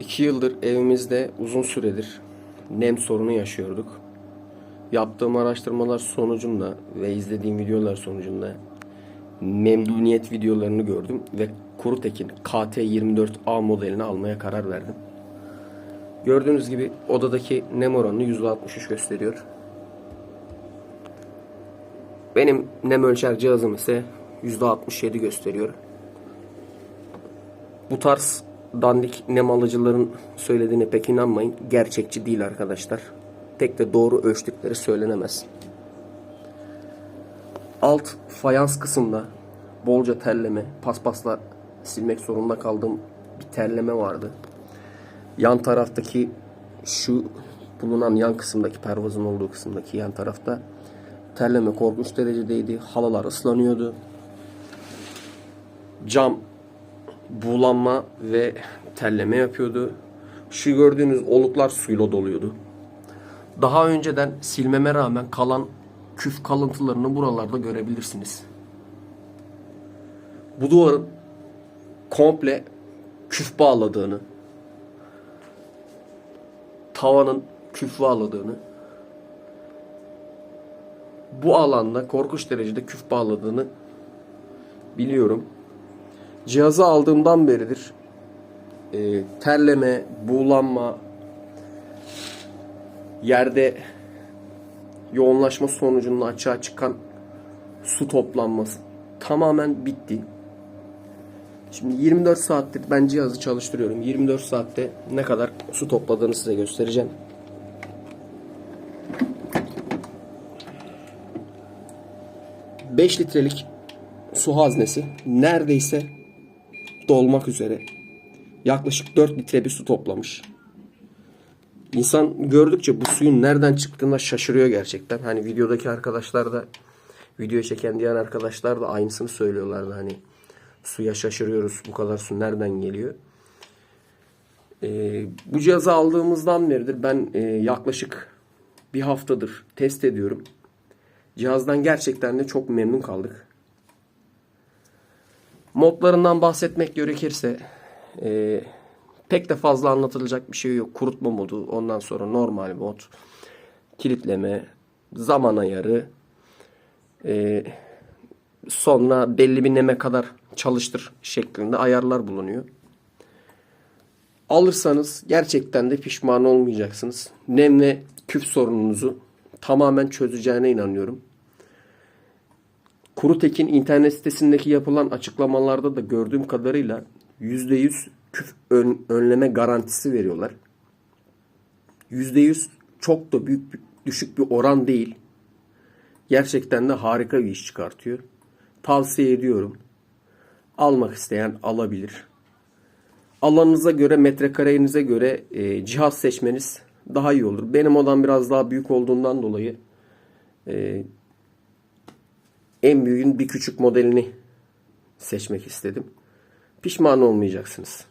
İki yıldır evimizde uzun süredir nem sorunu yaşıyorduk. Yaptığım araştırmalar sonucunda ve izlediğim videolar sonucunda memnuniyet videolarını gördüm ve Kurutekin KT24A modelini almaya karar verdim. Gördüğünüz gibi odadaki nem oranını %63 gösteriyor. Benim nem ölçer cihazım ise %67 gösteriyor. Bu tarz dandik nem alıcıların söylediğine pek inanmayın. Gerçekçi değil arkadaşlar. Pek de doğru ölçtükleri söylenemez. Alt fayans kısımda bolca terleme, paspasla silmek zorunda kaldığım bir terleme vardı. Yan taraftaki şu bulunan yan kısımdaki pervazın olduğu kısımdaki yan tarafta terleme korkunç derecedeydi. Halılar ıslanıyordu. Cam buğulanma ve terleme yapıyordu. Şu gördüğünüz oluklar suyla doluyordu. Daha önceden silmeme rağmen kalan küf kalıntılarını buralarda görebilirsiniz. Bu duvarın komple küf bağladığını, tavanın küf bağladığını, bu alanda korkunç derecede küf bağladığını biliyorum. Cihazı aldığımdan beridir e, terleme, buğulanma, yerde yoğunlaşma sonucunda açığa çıkan su toplanması tamamen bitti. Şimdi 24 saattir ben cihazı çalıştırıyorum. 24 saatte ne kadar su topladığını size göstereceğim. ...5 litrelik su haznesi neredeyse dolmak üzere. Yaklaşık 4 litre bir su toplamış. İnsan gördükçe bu suyun nereden çıktığına şaşırıyor gerçekten. Hani videodaki arkadaşlar da video çeken diğer arkadaşlar da aynısını söylüyorlardı. Hani suya şaşırıyoruz bu kadar su nereden geliyor. Ee, bu cihazı aldığımızdan beridir ben e, yaklaşık bir haftadır test ediyorum. Cihazdan gerçekten de çok memnun kaldık. Modlarından bahsetmek gerekirse e, pek de fazla anlatılacak bir şey yok. Kurutma modu, ondan sonra normal mod, kilitleme, zaman ayarı, e, sonra belli bir neme kadar çalıştır şeklinde ayarlar bulunuyor. Alırsanız gerçekten de pişman olmayacaksınız. Nem ve küf sorununuzu tamamen çözeceğine inanıyorum. Kurutekin internet sitesindeki yapılan açıklamalarda da gördüğüm kadarıyla %100 küf ön- önleme garantisi veriyorlar. %100 çok da büyük düşük bir oran değil. Gerçekten de harika bir iş çıkartıyor. Tavsiye ediyorum. Almak isteyen alabilir. Alanınıza göre, metrekarenize göre e, cihaz seçmeniz daha iyi olur. Benim odam biraz daha büyük olduğundan dolayı e, en büyüğün bir küçük modelini seçmek istedim. Pişman olmayacaksınız.